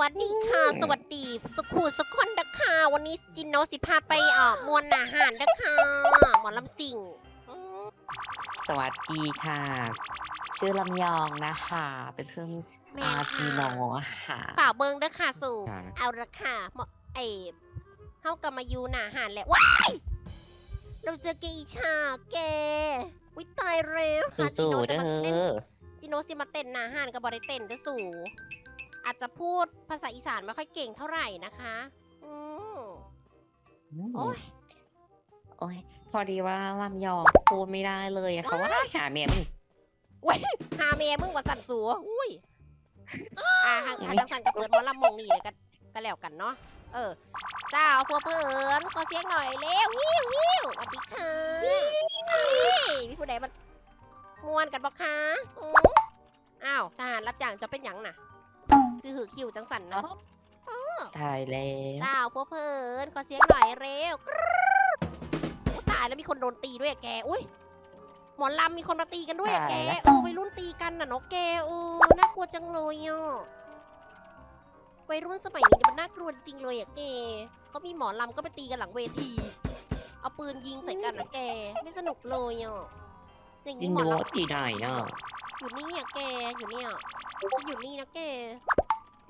วัสดีค่ะ สวัสดีสุขูสุขคนเด้อค่ะวันนี้จินโนสิพาไปเอ่อมวนอาหารเด้อค่ะหมอลำสิงอืมสวัสดีค่ะ ชื่อลำยองนะคะ เป็นเพื่อนแม่อาจีโนค่ะค่ะฝ่ากเบิงเด้อค่ะสู่ ค่ะ เอาละค่ะหมอไอเฮากำมายูหนาอาหารแหละว้าย เราเจอแกอีชาแกวิตายเร็วค่ะจิสู้โนๆจะเด้มาเต้นอจิโนสิมาเต้นหนาอาหารกับบริเต้นเด้อสู่ อาจจะพูดภาษาอีสานไม่ค่อยเก่งเท่าไหร่นะคะ อืมโอ้ยโอ้ยพอดีว่าลำยองพูดไม่ได้เลยอะเขาว่าหาเมียมึงเว้ยหาเมย์มึงว่าสั่นสัวอุ้ยอ่าหางหางจังสันกับเปิดหมอลำมงนี่เลยกันก็แล้วกันเนาะเออเจ้าพวกเพื่อนขอเสียงหน่อยเร็ววิววิวสวัสดีค่ะนี่มีผู้ใดมันมวนกันบอกคะอืมอ้าวทหารรับจ้างจะเป็นหยังน่ะ ซื้อหือคิวจังสันเนาะตายแล้วเจ้าพวกเพื่อนขอเสียงหน่อยเร็วกรู๊ดอุ๊ยตายแล้วมีคนโดนตีด้วยอะแกอุ้ยหมอลำมีคนมาตีกันด้วยอะแกเออวัยรุ่นตีกันน่ะเนาะแกเออน่ากลัวจังเลยอะวัยรุ่นสมัยนี้เนี่ยมันน่ากลัวจริงเลยอะแกเขามีหมอลำก็ไปตีกันหลังเวที เอาปืนยิงใส่กันนะแก ไม่สนุกเลยอะอย่างจินี้นหมโนอลำที่ไหนอะอยู่นี่อะแกอยู่เนี่ยฉันอยู่นี่นะแก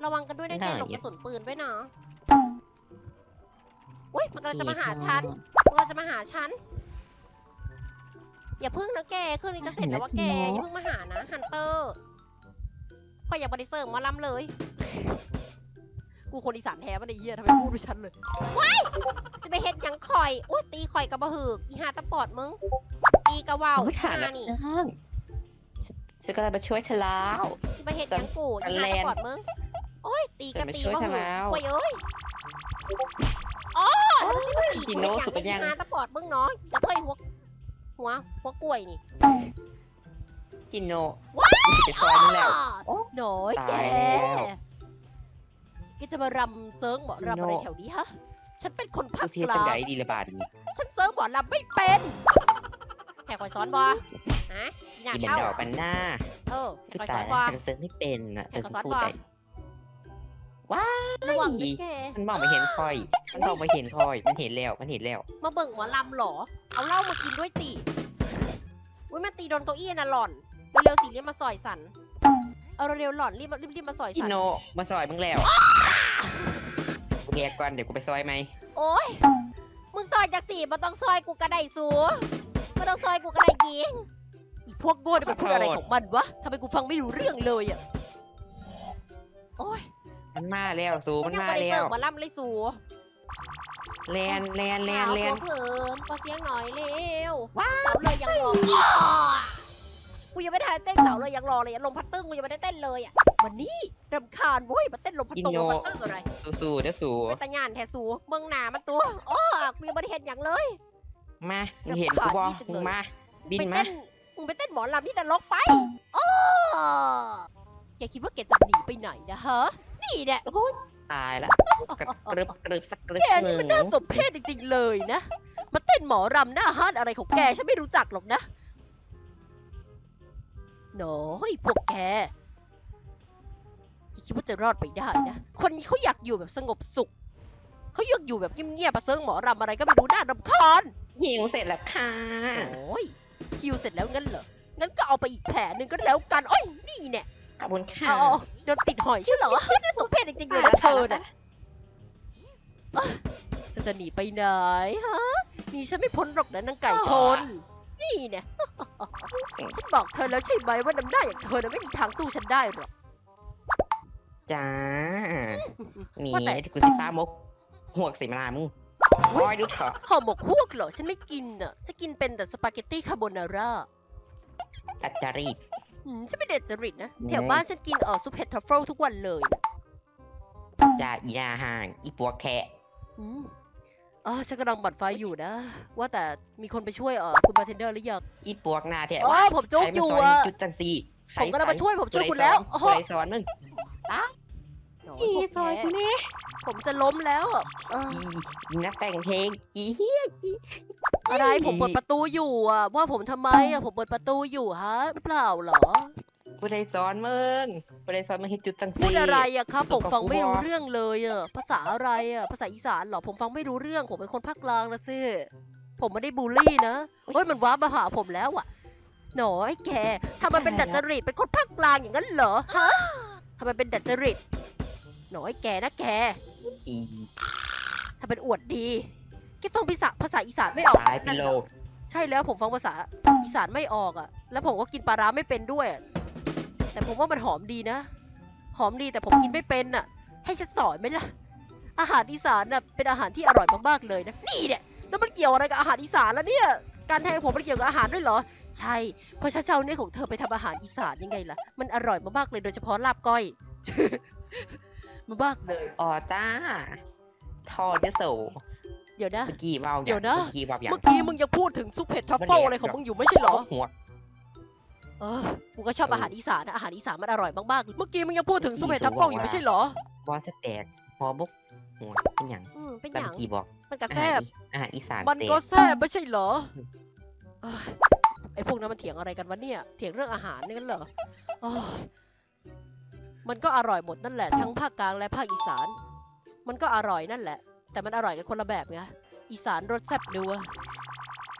ระวังกันด้วยนะแกไหนหลบกระสุนปืนด้วยนะอุ้ยมันกำลังจะมาหาที่ฉันค่ะมันกำลังจะมาหาฉัน อย่าพึ่งนะแกเครื่องนี้จะเสร็จแล้วว่าแกไหนอนะย่าเพิ่งมาหานะฮันเตอร์ข่อยอย่าบริเซิร์ฟหมาล้ำเลย กูคนอีสานแท้มันไอ้เหี้ยทำไมพูดด้วยฉันเลยว้ายสิไปเฮ็ดหยังข่อยอุ้ยตีข่อยกับบะหือกอีหาตะปอดมึงตีกะว่าวโอ้ยฐานหรับนี่จ้างฉันฉันก็เลยมาช่วยเธอแล้วสิไปเฮ็ดหยังกูสัอีนหาแลตะนปอดมึง โอ้ยตีกะจะมาตีช่วยบะเธหือแล้อกวโอ้ยเอ้ยอ๋อแล้วสิมาตีจิกูโน่เฮ็ดหยังสุดเป็นยังอีหาตะปอดมึงเนาะกระเทยหัวหัวหัวกล้วยนี่จินโนจะไปซอยมึงแล้วโอ้หน่อยแกตายแล้วแกจะมารำเซิร์งหมอรำอะไรโน่แถวนี้ฮะ ฉันเป็นคนภากูคเทียกบจัลางไดงดีละบาทนี้ฉันเซิร์งหมอรำไม่เป็นแขกคอยสอนบอฮะอยากกินเข้าดอกปันหน้าเออแขกกูคอยสตาอยนแล้บวอฉันเซิร์ฟไม่เป็นอะให้เธอเขาจะสอนพูดบ่ได้ ว้ายระวังนะแกมันมองไม่เห็นคอย มันมองไม่เห็นคอย มันเห็นแล้ว มันเห็นแล้ว มาเบิ่งหมอลำเหรอ เอาเหล้ามากินด้วยสิอุ้ยมันตีโดนเก้าอี้น่ะหล่อน เร็วๆสิรีบมาสอยสัน เอาเร็วๆหล่อนรีบมารีบๆมาสอยจิสัน โนมาซอยมึงแล้วกูเรียกก่อนเดี๋ยวกูไปซอยไหมโอ้ย มึงซอยจากสี่มาต้องซอยกูกระไดสูมาต้องซอยกูกระไดยิง อีพวกโง่เนี่ยมันพูดอะไรของมันวะทำไมกูฟังไม่รู้เรื่องเลยอะ โอ้ย มันมาแล้วสูมันยังมาไม่ได้แล้เสิร์วฟมาล่ำเลยสูแลนแลนแลนขาวแลพวนกเผินขอเสียงหน่อยเร็วว้าเสาเลยยังรอกูยังไม่ทันเต้นเสาเลยยังรอเลยอะลมพัดตึ้งกูยังไม่ได้เต้นเลยอะมันนี่รำคาญเว้ยมาเต้นลมพัดตึ้งลมพัดตึ้งอะไรสู้ๆเด้อสูเป็นตาญานแทสูเมืองหนามันตัวอ้อกูยังไม่ได้เห็นอย่างเลยมามึงเห็นกูบ่รำคาญนี่จังเลยมึงมาบินไปมาเต้นมึงไปเต้นหมอลำที่นรกไปโอ้แกคิดว่าแกจะหนีไปไหนนะฮะ นี่แหละตายละกระกรึบกรึบสักกรึบแกหนี่นึ่งมันน่าสมเพชจริงๆเลยนะ มาเต้นหมอรำหน้าห้านอะไรของแกฉันไม่รู้จักหรอกนะน้อยพวกแกอย่าคิดว่าจะรอดไปได้นะ คนนี้เขาอยากอยู่แบบสงบสุข เขาอยากอยู่แบบเงียบๆประเซิงหมอรำอะไรก็ไม่รู้น่ารำคาญ หิวเสร็จแล้วค่ะ โอ้ยคิวเสร็จแล้วงั้นเหรอ งั้นก็เอาไปอีกแผลหนึ่งก็แล้วกัน โอ้ย นี่เนี่ย ขอบคุณค่ะเอาเอาโดนติดหอยใช่เหรอน่าสมเพชจริงๆเลยนะเธอน่ะเอ้ยเธอจะหนีไปไหนฮะหนีฉันไม่พ้นหรอกนะนางไก่ชน นี่เนี่ย ฉันบอกเธอแล้วใช่ไหมว่าน้ำหน้าอย่างเธอน่ะไม่มีทางสู้ฉันได้หรอก จ้าหมีว่าแต่ที่กูสิป้ามกหวกสีมาลามึงคอยดูเถอะห่อหมกฮวกเหรอ ฉันไม่กินอะฉันกินเป็นแต่สปาเกตตี้คาโบนาร่าตัดจริต อืมฉันไม่เด็ดจริตนะอืมแถวบ้านฉันกินเออซุปเห็ดทัฟเฟิลทุกวันเลยนะจ่าอีนาห่างอีปวกแทะอืมอ๋อฉันกำลังบัดไฟอยู่นะ ว่าแต่มีคนไปช่วยเออคุณบาร์เทนเดอร์หรือยังอีปวกหนาแทะอ๋อผมจุกอยู่ใครมาซอะจุดจังสีผมกำลังมาช่วยผมช่วยคุณแล้วโอ้โหโอ้ยสอนมึงโอ้อียพวกซอยแกกูเนี่ยผมจะล้มแล้วอะเอออีอีนักแต่งเพลงอีเฮียอี อะไรผมเปิดประตูอยู่อะว่าผมทำไมอะผมเปิดประตูอยู่ฮะหรือเปล่าเหรอผู้ใดสอนมึงผู้ใดสอนมึงเฮ็ดจุดจังซี่ พูดอะไรอะครับตผกมกับฟังไม่กูรู้วะเรื่องเลยอะภาษาอะไรอะภาษาอีสานเหรอผมฟังไม่รู้เรื่องผมเป็นคนภาคกลางนะซิผมไม่ได้บูลลี่นะเฮ้ยมันว้ามาหาผมแล้วอะหนอไอ้แกทำไมเป็นดัดจริตเป็นคนภาคกลางอย่างนั้นเหรอฮะทำไมเป็นดัดจริตหนอไอ้แกนะแกอีทำเป็นอวดดี แกฟังภาษาภาษาอีสานไม่ออกตายไปโลดใช่แล้วผมฟังภาษาอีสานไม่ออกอะแล้วผมก็กินปลาร้าไม่เป็นด้วยอะแต่ผมว่ามันหอมดีนะ หอมดีแต่ผมกินไม่เป็นน่ะ ให้ฉันสอนไหมล่ะ อาหารอีสานน่ะเป็นอาหารที่อร่อยมากๆเลยนะ นี่เนี่ยแล้วมันเกี่ยวอะไรกับอาหารอีสานแล้วเนี่ย การแทงผมมันเกี่ยวกับอาหารด้วยเหรอ ใช่ เพราะฉันจะเอาเนื้อของเธอไปทำอาหารอีสานยังไงล่ะ มันอร่อยมากๆเลยโดยเฉพาะลาบก้อย มากๆเลย อ๋อจ้า ทอเดโซ เดี๋ยวนะ เมื่อกี้เบาอย่างเดี๋ยวนะ เมื่อกี้เบาอย่างเมื่อกี้มึงยังพูดถึงซุปเผ็ดทัฟเฟิลอะไรของมึงอยู่ไม่ใช่เหรอ หัว เออ กูก็ชอบอาหารอีสานนะอาหารอีสานมันอร่อยมากๆ เมื่อกี้มึงยังพูดถึงซุปเห็ดทับเฟิลอยู่ไม่ใช่เหรอบอสแตกหอบกหัวเป็นอย่างอืมเป็นอแต่ย่าง เมื่อกี้บอกมันกระอาแซหารบอีอาหารอีสานมันแตก็กแซบไม่ใช่เหรอเอ้ยไอ้พวกนั้นมันเถียงอะไรกันวะเนี่ย เถียงเรื่องอาหารนี่กันเหรอโอ้ยมันก็อร่อยหมดนั่นแหละ ทั้งภาคกลางและภาคอีสาน มันก็อร่อยนั่นแหละ แต่มันอร่อยกันคนละแบบไงอีสานรสแซ่บนัว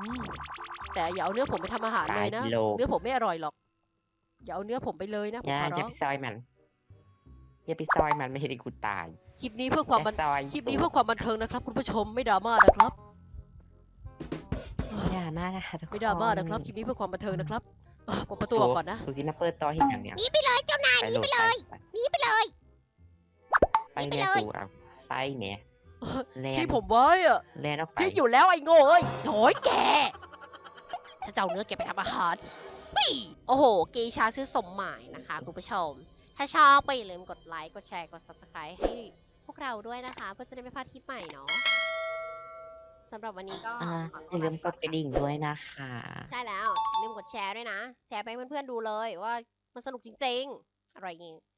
อืมแต่อย่าเอาเนื้อผมไปทำอาหารตาเลยยนะกิโล เนื้อผมไม่อร่อยหรอก อย่าเอาเนื้อผมไปเลยนะผมอย่าขออย่าร้องไปซอยมัน อย่าไปซอยมันไม่ให้ได้กูตายคลิปนี้เพื่อความบันอย่ซอยคลิปนี้เพื่อความบันเทิงนะครับ คุณผู้ชมไม่ดราม่านะครับไม่ดราม่านะคะทุกคนไม่ดราม่านะครับคลิปนี้เพื่อความบันเทิงนะครับเอ่อผมประตูออกก่อนนะสุสิมาเปิดต่อให้อย่างเนี้ยหนีไปเลยเจ้านายไปหนีโหลดไปเลยไปหนีไปเลย ไปหนีไปแม่เลยกูเอาไปแหม่ แลนที่ผมไว้อะแลนออกไปพี่อยู่แล้วไอ้โง่เอ้ยโหยแกฉันจะเอาเนื้อแกไปทำอาหารปี่โอ้โห เกชาซื้อสมหมายนะคะ คุณผู้ชม ถ้าชอบก็อย่าลืมกดไลค์ กดแชร์ กด subscribe ให้พวกเราด้วยนะคะ เพื่อจะได้ไม่พลาดคลิปใหม่เนาะสำหรับวันนี้ก็อ่าขออตัวย่าลืลามไปกดกระดิ่งด้วยนะคะ ใช่แล้วอย่าลืมกดแชร์ด้วยนะ แชร์ไปให้เพื่อนๆดูเลยว่ามันสนุกจริงๆ อะไรอย่างงี้